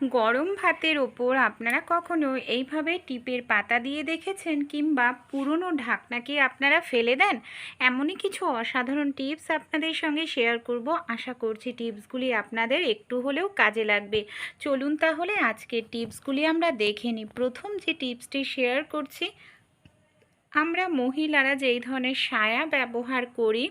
গরম ভাতের ওপর আপনারা কখনো এইভাবে টিপের পাতা দিয়ে দেখেছেন কিংবা পুরনো ঢাকনাকে আপনারা ফেলে দেন? এমনই কিছু অসাধারণ টিপস আপনাদের সঙ্গে শেয়ার করব। আশা করছি টিপসগুলি আপনাদের একটু হলেও কাজে লাগবে। চলুন তাহলে আজকের টিপসগুলি আমরা দেখে নিই। প্রথম যে টিপসটি শেয়ার করছি, আমরা মহিলারা যেই ধরনের সায়া ব্যবহার করি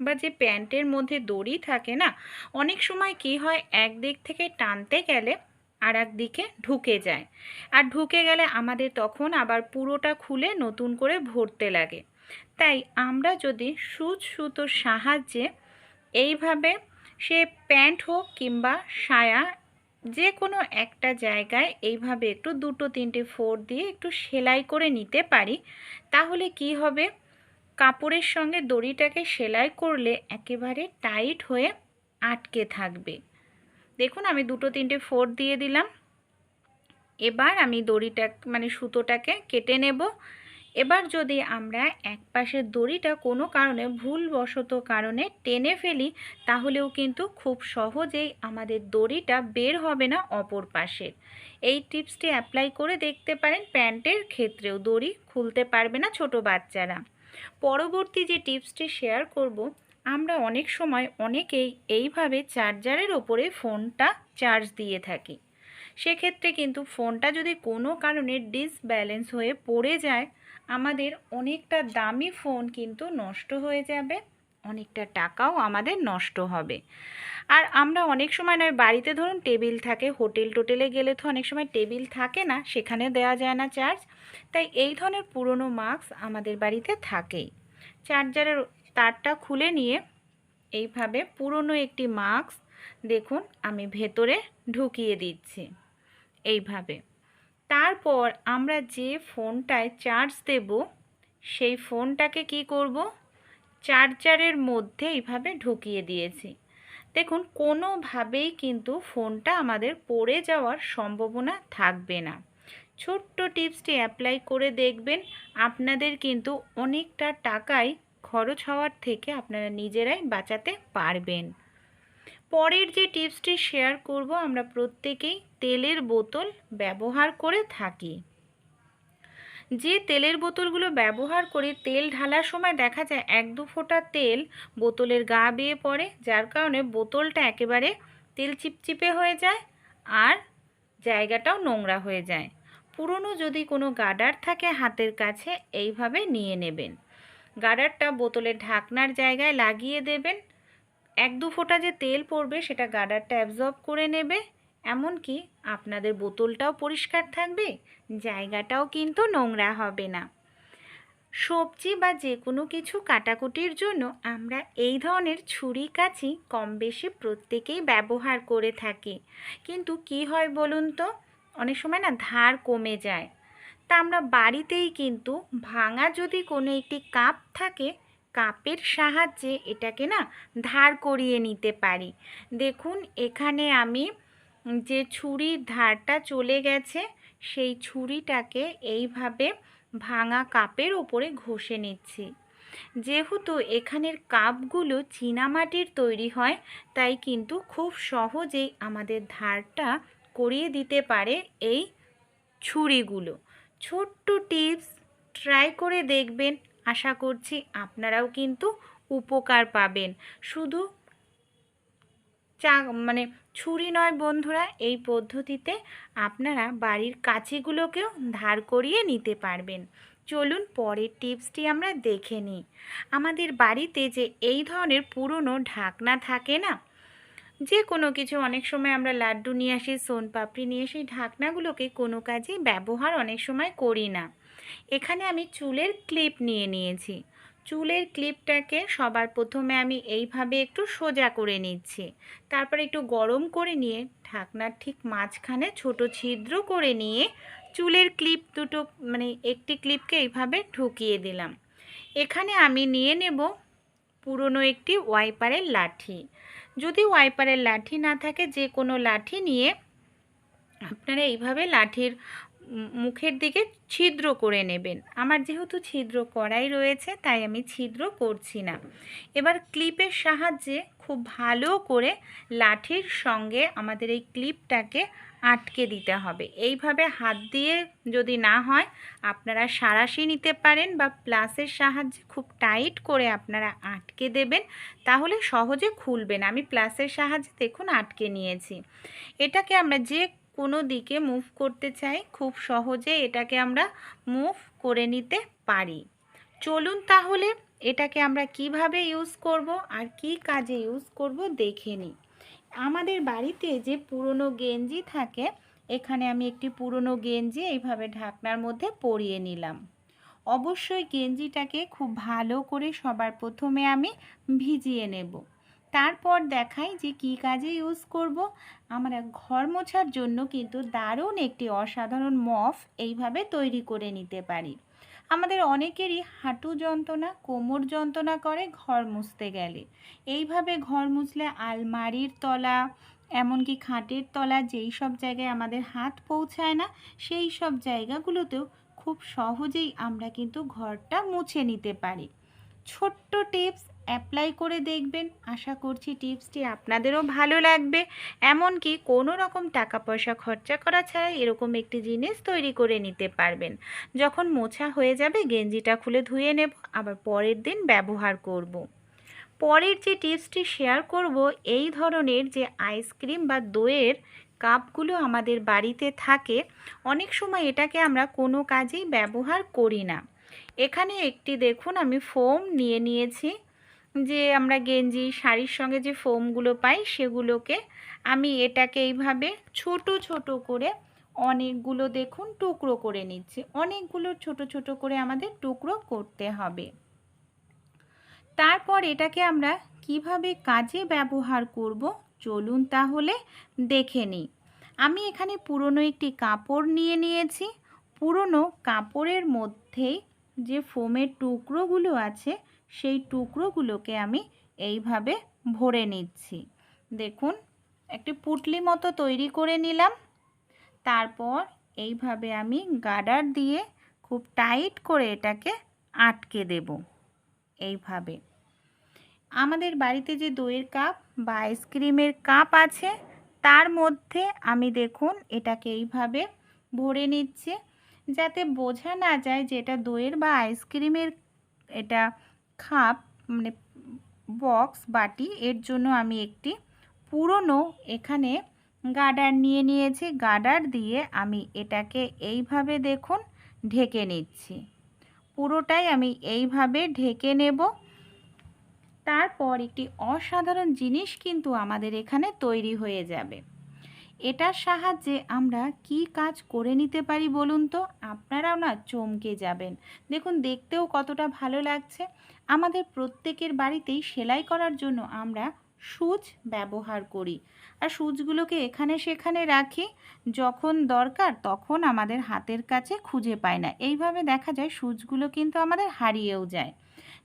বা যে প্যান্টের মধ্যে দড়ি থাকে না, অনেক সময় কি হয়, এক দিক থেকে টানতে গেলে আর দিকে ঢুকে যায়। আর ঢুকে গেলে আমাদের তখন আবার পুরোটা খুলে নতুন করে ভরতে লাগে। তাই আমরা যদি সুচ সুতোর সাহায্যে এইভাবে সে প্যান্ট হোক কিংবা সায়া, যে কোনো একটা জায়গায় এইভাবে একটু দুটো, তিনটে ফোর দিয়ে একটু সেলাই করে নিতে পারি, তাহলে কি হবে? কাপড়ের সঙ্গে দড়িটাকে সেলাই করলে একেবারে টাইট হয়ে আটকে থাকবে। দেখুন, আমি দুটো তিনটে ফোর দিয়ে দিলাম। এবার আমি দড়িটা মানে সুতোটাকে কেটে নেব। এবার যদি আমরা এক পাশের দড়িটা কোনো কারণে, ভুলবশত কারণে টেনে ফেলি, তাহলেও কিন্তু খুব সহজেই আমাদের দড়িটা বের হবে না অপর পাশের। এই টিপসটি অ্যাপ্লাই করে দেখতে পারেন প্যান্টের ক্ষেত্রেও দড়ি খুলতে পারবে না ছোট বাচ্চারা। পরবর্তী যে টিপসটি শেয়ার করব, আমরা অনেক সময় অনেকেই এইভাবে চার্জারের ওপরে ফোনটা চার্জ দিয়ে থাকি। সেক্ষেত্রে কিন্তু ফোনটা যদি কোনো কারণে ডিসব্যালেন্স হয়ে পড়ে যায়, আমাদের অনেকটা দামি ফোন কিন্তু নষ্ট হয়ে যাবে। অনেকটা টাকাও আমাদের নষ্ট হবে। আর আমরা অনেক সময় নয়, বাড়িতে ধরুন টেবিল থাকে, হোটেল টোটেলে গেলে তো অনেক সময় টেবিল থাকে না, সেখানে দেওয়া যায় না চার্জ। তাই এই ধরনের পুরনো মাস্ক আমাদের বাড়িতে থাকেই। চার্জারের তারটা খুলে নিয়ে এইভাবে পুরনো একটি মাস্ক দেখুন, আমি ভেতরে ঢুকিয়ে দিচ্ছি। এইভাবে। তারপর আমরা যে ফোনটায় চার্জ দেব, সেই ফোনটাকে কি করব? চার্জারের মধ্যে এইভাবে ঢুকিয়ে দিয়েছি। দেখুন, কোনোভাবেই কিন্তু ফোনটা আমাদের পড়ে যাওয়ার সম্ভাবনা থাকবে না। ছোট্ট টিপসটি অ্যাপ্লাই করে দেখবেন। আপনাদের কিন্তু অনেকটা টাকাই খরচ হওয়ার থেকে আপনারা নিজেরাই বাঁচাতে পারবেন। পরের যে টিপসটি শেয়ার করব, আমরা প্রত্যেকেই তেলের বোতল ব্যবহার করে থাকি। যে তেলের বোতলগুলো ব্যবহার করে তেল ঢালার সময় দেখা যায় এক দু ফোঁটা তেল বোতলের গা বেয়ে পড়ে, যার কারণে বোতলটা একেবারে তেল চিপচিপে হয়ে যায় আর জায়গাটাও নোংরা হয়ে যায়। পুরনো যদি কোনো গার্ডার থাকে হাতের কাছে, এইভাবে নিয়ে নেবেন। গার্ডারটা বোতলের ঢাকনার জায়গায় লাগিয়ে দেবেন। এক দু ফোঁটা যে তেল পড়বে, সেটা গার্ডারটা অ্যাবজর্ব করে নেবে। এমনকি আপনাদের বোতলটাও পরিষ্কার থাকবে, জায়গাটাও কিন্তু নোংরা হবে না। সবজি বা যে কোনো কিছু কাটাকুটির জন্য আমরা এই ধরনের ছুরি কাছি কম বেশি প্রত্যেকেই ব্যবহার করে থাকি। কিন্তু কি হয় বলুন তো? অনেক সময় না ধার কমে যায়। তা আমরা বাড়িতেই কিন্তু ভাঙা যদি কোনো একটি কাপ থাকে, কাপের সাহায্যে এটাকে না ধার করিয়ে নিতে পারি। দেখুন, এখানে আমি যে ছুরির ধারটা চলে গেছে, সেই ছুরিটাকে এইভাবে ভাঙা কাপের ওপরে ঘষে নিচ্ছি। যেহেতু এখানের কাপগুলো চীনামাটির তৈরি হয়, তাই কিন্তু খুব সহজেই আমাদের ধারটা করিয়ে দিতে পারে এই ছুরিগুলো। ছোট্ট টিপস, ট্রাই করে দেখবেন। আশা করছি আপনারাও কিন্তু উপকার পাবেন। শুধু চা মানে ছুরি নয় বন্ধুরা, এই পদ্ধতিতে আপনারা বাড়ির কাছিগুলোকেও ধার করিয়ে নিতে পারবেন। চলুন পরের টিপসটি আমরা দেখে নিই। আমাদের বাড়িতে যে এই ধরনের পুরনো ঢাকনা থাকে না যে কোনো কিছু অনেক সময় আমরা লাড্ডু নিয়ে আসি, সোনপাপড়ি নিয়ে আসি, ঢাকনাগুলোকে কোনো কাজেই ব্যবহার অনেক সময় করি না। এখানে আমি চুলের ক্লিপ নিয়ে নিয়েছি। চুলের ক্লিপটাকে সবার প্রথমে আমি এইভাবে একটু সোজা করে নিচ্ছি। তারপর একটু গরম করে নিয়ে ঢাকনার ঠিক মাঝখানে ছোট ছিদ্র করে নিয়ে চুলের ক্লিপ দুটো মানে একটি ক্লিপকে এইভাবে ঢুকিয়ে দিলাম। এখানে আমি নিয়ে নেব পুরনো একটি ওয়াইপারের লাঠি। যদি ওয়াইপারের লাঠি না থাকে, যে কোনো লাঠি নিয়ে আপনারা এইভাবে লাঠির মুখের দিকে ছিদ্র করে নেবেন। আমার যেহেতু ছিদ্র করাই রয়েছে, তাই আমি ছিদ্র করছি না। এবার ক্লিপের সাহায্যে খুব ভালো করে লাঠির সঙ্গে আমাদের এই ক্লিপটাকে আটকে দিতে হবে। এইভাবে হাত দিয়ে যদি না হয়, আপনারা সারাশি নিতে পারেন বা প্লাসের সাহায্যে খুব টাইট করে আপনারা আটকে দেবেন, তাহলে সহজে খুলবে না। আমি প্লাসের সাহায্যে দেখুন আটকে নিয়েছি। এটাকে আমরা যে কোনো দিকে মুভ করতে চাই, খুব সহজে এটাকে আমরা মুভ করে নিতে পারি। চলুন তাহলে এটাকে আমরা কীভাবে ইউজ করব আর কি কাজে ইউজ করব দেখে নিই। আমাদের বাড়িতে যে পুরনো গেঞ্জি থাকে, এখানে আমি একটি পুরনো গেঞ্জি এইভাবে ঢাকনার মধ্যে পরিয়ে নিলাম। অবশ্যই গেঞ্জিটাকে খুব ভালো করে সবার প্রথমে আমি ভিজিয়ে নেব। তারপর দেখাই যে কি কাজে ইউজ করব। আমরা ঘর মোছার জন্য কিন্তু দারুণ একটি অসাধারণ মফ এইভাবে তৈরি করে নিতে পারি। আমাদের অনেকেরই হাঁটু যন্ত্রণা, কোমর যন্ত্রণা করে ঘর মুছতে গেলে। এইভাবে ঘর মুছলে আলমারির তলা, এমনকি খাটের তলা যেই সব জায়গায় আমাদের হাত পৌঁছায় না, সেই সব জায়গাগুলোতেও খুব সহজেই আমরা কিন্তু ঘরটা মুছে নিতে পারি। ছোট্ট টিপস অ্যাপ্লাই করে দেখবেন। আশা করছি টিপসটি আপনাদেরও ভালো লাগবে। এমনকি কোনো রকম টাকা পয়সা খরচা করা ছাড়া এরকম একটি জিনিস তৈরি করে নিতে পারবেন। যখন মোছা হয়ে যাবে, গেঞ্জিটা খুলে ধুয়ে নেব, আবার পরের দিন ব্যবহার করব। পরের যে টিপসটি শেয়ার করব, এই ধরনের যে আইসক্রিম বা দইয়ের কাপগুলো আমাদের বাড়িতে থাকে, অনেক সময় এটাকে আমরা কোনো কাজেই ব্যবহার করি না। এখানে একটি দেখুন, আমি ফোম নিয়ে নিয়েছি। যে আমরা গেঞ্জি, শাড়ির সঙ্গে যে ফোমগুলো পাই সেগুলোকে আমি এটাকে এইভাবে ছোট ছোট করে অনেকগুলো দেখুন টুকরো করে নিচ্ছি। অনেকগুলো ছোট ছোট করে আমাদের টুকরো করতে হবে। তারপর এটাকে আমরা কীভাবে কাজে ব্যবহার করব চলুন তাহলে দেখে নিই। আমি এখানে পুরনো একটি কাপড় নিয়ে নিয়েছি। পুরনো কাপড়ের মধ্যেই যে ফোমের টুকরোগুলো আছে সেই টুকরোগুলোকে আমি এইভাবে ভরে নিচ্ছি। দেখুন, একটি পুটলি মতো তৈরি করে নিলাম। তারপর এইভাবে আমি গার্ডার দিয়ে খুব টাইট করে এটাকে আটকে দেব এইভাবে। আমাদের বাড়িতে যে দইয়ের কাপ বা আইসক্রিমের কাপ আছে, তার মধ্যে আমি দেখুন এটাকে এইভাবে ভরে নিচ্ছে, যাতে বোঝা না যায় যে এটা দইয়ের বা আইসক্রিমের এটা খাপ মানে বক্স, বাটি, এর জন্য আমি একটি পুরনো এখানে গার্ডার নিয়ে নিয়েছি। গার্ডার দিয়ে আমি এটাকে এইভাবে দেখুন, ঢেকে নিচ্ছি। পুরোটাই আমি এইভাবে ঢেকে নেব। তারপর একটি অসাধারণ জিনিস কিন্তু আমাদের এখানে তৈরি হয়ে যাবে। এটার সাহায্যে আমরা কি কাজ করে নিতে পারি বলুন তো? আপনারাও না চমকে যাবেন। দেখুন, দেখতেও কতটা ভালো লাগছে। আমাদের প্রত্যেকের বাড়িতেই সেলাই করার জন্য আমরা সুচ ব্যবহার করি। আর সুচগুলোকে এখানে সেখানে রাখি। যখন দরকার তখন আমাদের হাতের কাছে খুঁজে পায় না। এইভাবে দেখা যায় সুচগুলো কিন্তু আমাদের হারিয়েও যায়।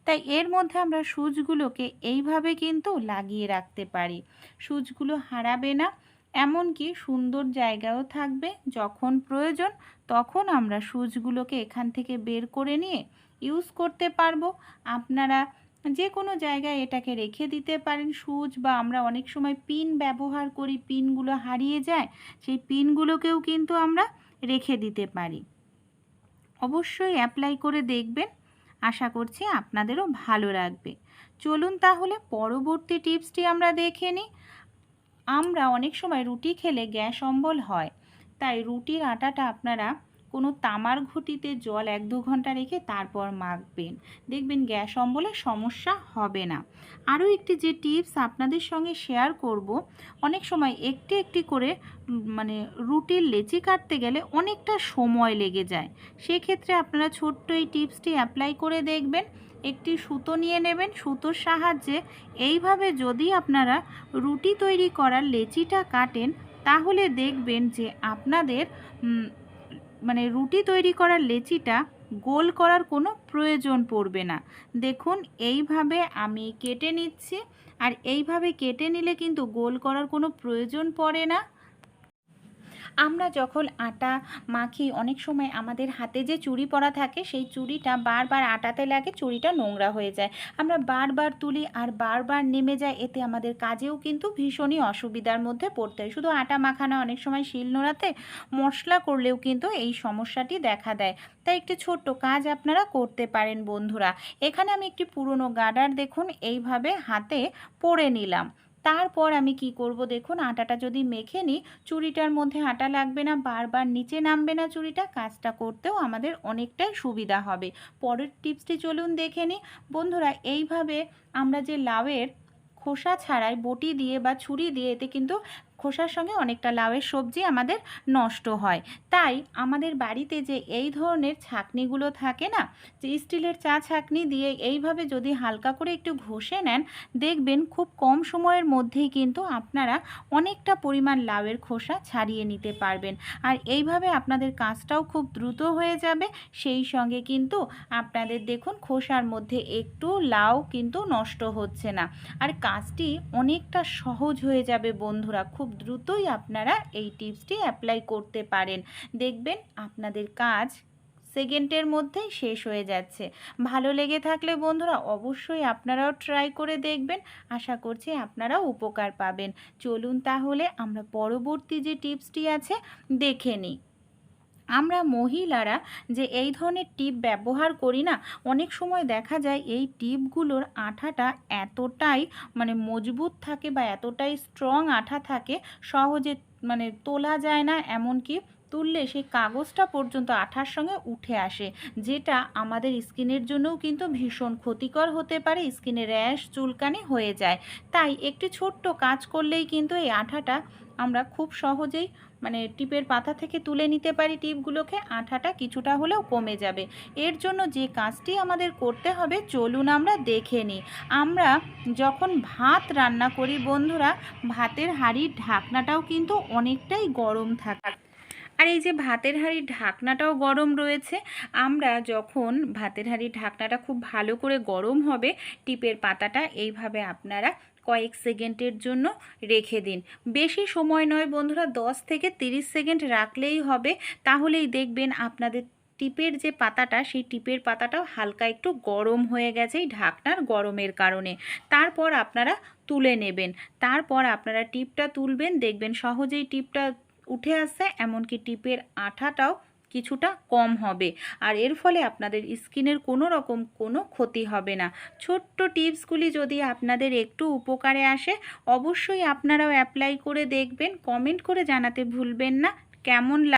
তাই এর মধ্যে আমরা সুচগুলোকে এইভাবে কিন্তু লাগিয়ে রাখতে পারি। সুচগুলো হারাবে না। এমনকি সুন্দর জায়গাও থাকবে। যখন প্রয়োজন, তখন আমরা সুচগুলোকে এখান থেকে বের করে নিয়ে ইউজ করতে পারব। আপনারা যে কোনো জায়গায় এটাকে রেখে দিতে পারেন। সুচ বা আমরা অনেক সময় পিন ব্যবহার করি পিনগুলো হারিয়ে যায়, সেই পিনগুলোকেও কিন্তু আমরা রেখে দিতে পারি। অবশ্যই অ্যাপ্লাই করে দেখবেন। আশা করছি আপনাদেরও ভালো লাগবে। চলুন তাহলে পরবর্তী টিপসটি আমরা দেখে নিই। আমরা অনেক সময় রুটি খেলে গ্যাস অম্বল হয়। তাই রুটির আটাটা আপনারা কোনো তামার ঘুটিতে জল এক দু ঘণ্টা রেখে তারপর মাখবেন। দেখবেন গ্যাস অম্বলের সমস্যা হবে না। আরও একটি যে টিপস আপনাদের সঙ্গে শেয়ার করব, অনেক সময় একটি একটি করে মানে রুটির লেচি কাটতে গেলে অনেকটা সময় লেগে যায়। সেক্ষেত্রে আপনারা ছোট্ট এই টিপসটি অ্যাপ্লাই করে দেখবেন। একটি সুতো নিয়ে নেবেন। সুতোর সাহায্যে এইভাবে যদি আপনারা রুটি তৈরি করার লেচিটা কাটেন, তাহলে দেখবেন যে আপনাদের মানে রুটি তৈরি করার লেচিটা গোল করার কোনো প্রয়োজন পড়বে না। দেখুন, এইভাবে আমি কেটে নিচ্ছি। আর এইভাবে কেটে নিলে কিন্তু গোল করার কোনো প্রয়োজন পড়ে না। আমরা যখন আটা মাখি, অনেক সময় আমাদের হাতে যে চুড়ি পরা থাকে, সেই চুড়িটা বারবার আটাতে লাগে, চুড়িটা নোংরা হয়ে যায়। আমরা বারবার তুলি আর বারবার নেমে যায়, এতে আমাদের কাজেও কিন্তু ভীষণই অসুবিধার মধ্যে পড়তে হয়। শুধু আটা মাখানো অনেক সময় শিল নোড়াতে মশলা করলেও কিন্তু এই সমস্যাটি দেখা দেয়। তাই একটি ছোট্ট কাজ আপনারা করতে পারেন, বন্ধুরা। এখানে আমি একটি পুরনো গার্ডার দেখুন, এইভাবে হাতে পরে নিলাম। তারপর আমি কি করব দেখুন, আটাটা যদি মেখে নিই, চুড়িটার মধ্যে আটা লাগবে না, বারবার নিচে নামবে না চুড়িটা, কাজটা করতেও আমাদের অনেকটাই সুবিধা হবে। পরের টিপসটি চলুন দেখে নিই। বন্ধুরা, এইভাবে আমরা যে লাউয়ের খোসা ছাড়াই বটি দিয়ে বা ছুরি দিয়ে এতে কিন্তু খোসার সঙ্গে অনেকটা লাউয়ের সবজি আমাদের নষ্ট হয়। তাই আমাদের বাড়িতে যে এই ধরনের ছাকনিগুলো থাকে না, যে স্টিলের চা ছাকনি দিয়ে এইভাবে যদি হালকা করে একটু ঘষে নেন, দেখবেন খুব কম সময়ের মধ্যেই কিন্তু আপনারা অনেকটা পরিমাণ লাউয়ের খোসা ছাড়িয়ে নিতে পারবেন। আর এইভাবে আপনাদের কাজটাও খুব দ্রুত হয়ে যাবে। সেই সঙ্গে কিন্তু আপনাদের দেখুন খোসার মধ্যে একটু লাউ কিন্তু নষ্ট হচ্ছে না। আর কাজটি অনেকটা সহজ হয়ে যাবে বন্ধুরা, খুব দ্রুতই আপনারা এই টিপসটি অ্যাপ্লাই করতে পারেন। দেখবেন আপনাদের কাজ সেকেন্ডের মধ্যেই শেষ হয়ে যাচ্ছে। ভালো লেগে থাকলে বন্ধুরা অবশ্যই আপনারাও ট্রাই করে দেখবেন। আশা করছি আপনারাও উপকার পাবেন। চলুন তাহলে আমরা পরবর্তী যে টিপসটি আছে, দেখে নিই। আমরা মহিলারা যে এই ধরনের টিপ ব্যবহার করি না, অনেক সময় দেখা যায় এই টিপগুলোর আঠাটা এতটাই মানে মজবুত থাকে বা এতটাই স্ট্রং আঠা থাকে, সহজে মানে তোলা যায় না, এমনকি তুললে সেই কাগজটা পর্যন্ত আঠার সঙ্গে উঠে আসে, যেটা আমাদের স্কিনের জন্যও কিন্তু ভীষণ ক্ষতিকর হতে পারে, স্কিনে র্যাশ, চুলকানি হয়ে যায়। তাই একটি ছোট্ট কাজ করলেই কিন্তু এই আঠাটা আমরা খুব সহজেই মানে টিপের পাতা থেকে তুলে নিতে পারি টিপগুলোকে, আঠাটা কিছুটা হলেও কমে যাবে। এর জন্য যে কাজটি আমাদের করতে হবে, চলুন আমরা দেখে নিই। আমরা যখন ভাত রান্না করি বন্ধুরা, ভাতের হাঁড়ির ঢাকনাটাও কিন্তু অনেকটাই গরম থাকে আর এই যে ভাতের হাঁড়ির ঢাকনাটাও গরম রয়েছে, আমরা যখন ভাতের হাঁড়ির ঢাকনাটা খুব ভালো করে গরম হবে, টিপের পাতাটা এইভাবে আপনারা কয়েক সেকেন্ডের জন্য রেখে দিন। বেশি সময় নয় বন্ধুরা, দশ থেকে তিরিশ সেকেন্ড রাখলেই হবে। তাহলেই দেখবেন আপনাদের টিপের যে পাতাটা, সেই টিপের পাতাটাও হালকা একটু গরম হয়ে গেছে এই ঢাকনার গরমের কারণে। তারপর আপনারা তুলে নেবেন। তারপর আপনারা টিপটা তুলবেন। দেখবেন সহজেই টিপটা উঠে আসছে, এমনকি টিপের আঠাটাও কিছুটা কম হবে। আর এর ফলে আপনাদের স্কিনের কোনো রকম কোনো ক্ষতি হবে না। ছোট্ট টিপসগুলি যদি আপনাদের একটু উপকারে আসে, অবশ্যই আপনারাও অ্যাপ্লাই করে দেখবেন। কমেন্ট করে জানাতে ভুলবেন না। কেমন